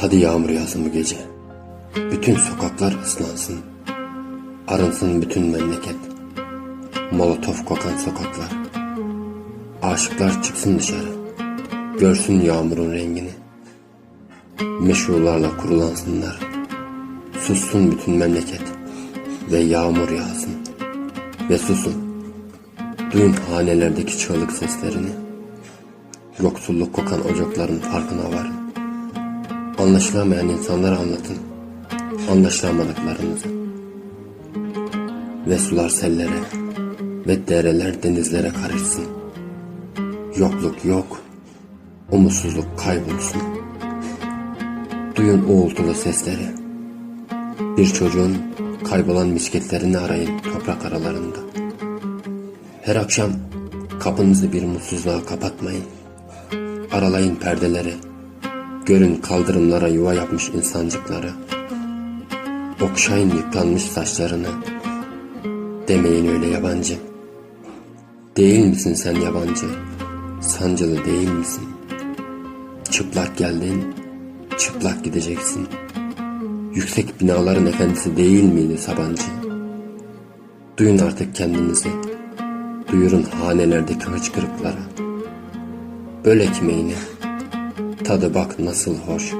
Hadi yağmur yağsın bu gece. Bütün sokaklar ıslansın. Arınsın bütün memleket. Molotof kokan sokaklar. Aşıklar çıksın dışarı. Görsün yağmurun rengini. Meşrularla kurulansınlar. Sussun bütün memleket. Ve yağmur yağsın. Ve susun. Duyun hanelerdeki çığlık seslerini. Yoksulluk kokan ocakların farkına varın. Anlaşılamayan insanlara anlatın. Anlaşılamadıklarınızı. Ve sular sellere ve dereler denizlere karışsın. Yokluk yok, umutsuzluk kaybolsun. Duyun uğultulu sesleri. Bir çocuğun kaybolan misketlerini arayın toprak aralarında. Her akşam kapınızı bir mutsuzluğa kapatmayın. Aralayın perdeleri. Görün kaldırımlara yuva yapmış insancıkları. Okşayın yıpranmış saçlarını. Demeyin öyle yabancı. Değil misin sen yabancı? Sancılı değil misin? Çıplak geldin, çıplak gideceksin. Yüksek binaların efendisi değil miydi Sabancı? Duyun artık kendinizi. Duyurun hanelerdeki hıçkırıkları. Böl ekmeğini. Tadı bak nasıl hoş.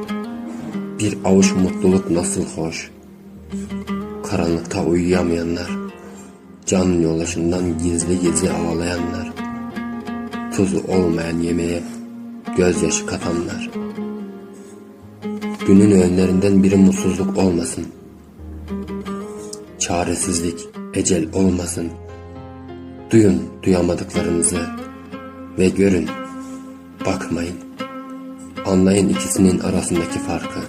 Bir avuç mutluluk nasıl hoş. Karanlıkta uyuyamayanlar. Can yoldaşından gizli gizli ağlayanlar. Tuzu olmayan yemeğe gözyaşı katanlar. Günün öğünlerinden biri mutsuzluk olmasın. Çaresizlik, ecel olmasın. Duyun duyamadıklarınızı ve görün, bakmayın. Anlayın ikisinin arasındaki farkı.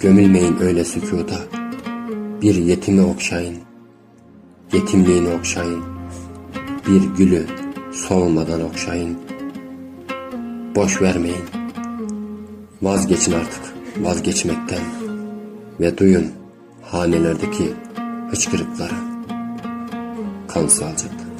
Gömülmeyin öyle sükuta. Bir yetimi okşayın. Yetimliğini okşayın. Bir gülü solmadan okşayın. Boş vermeyin. Vazgeçin artık vazgeçmekten ve duyun hanelerdeki hıçkırıkları. Kan salacak.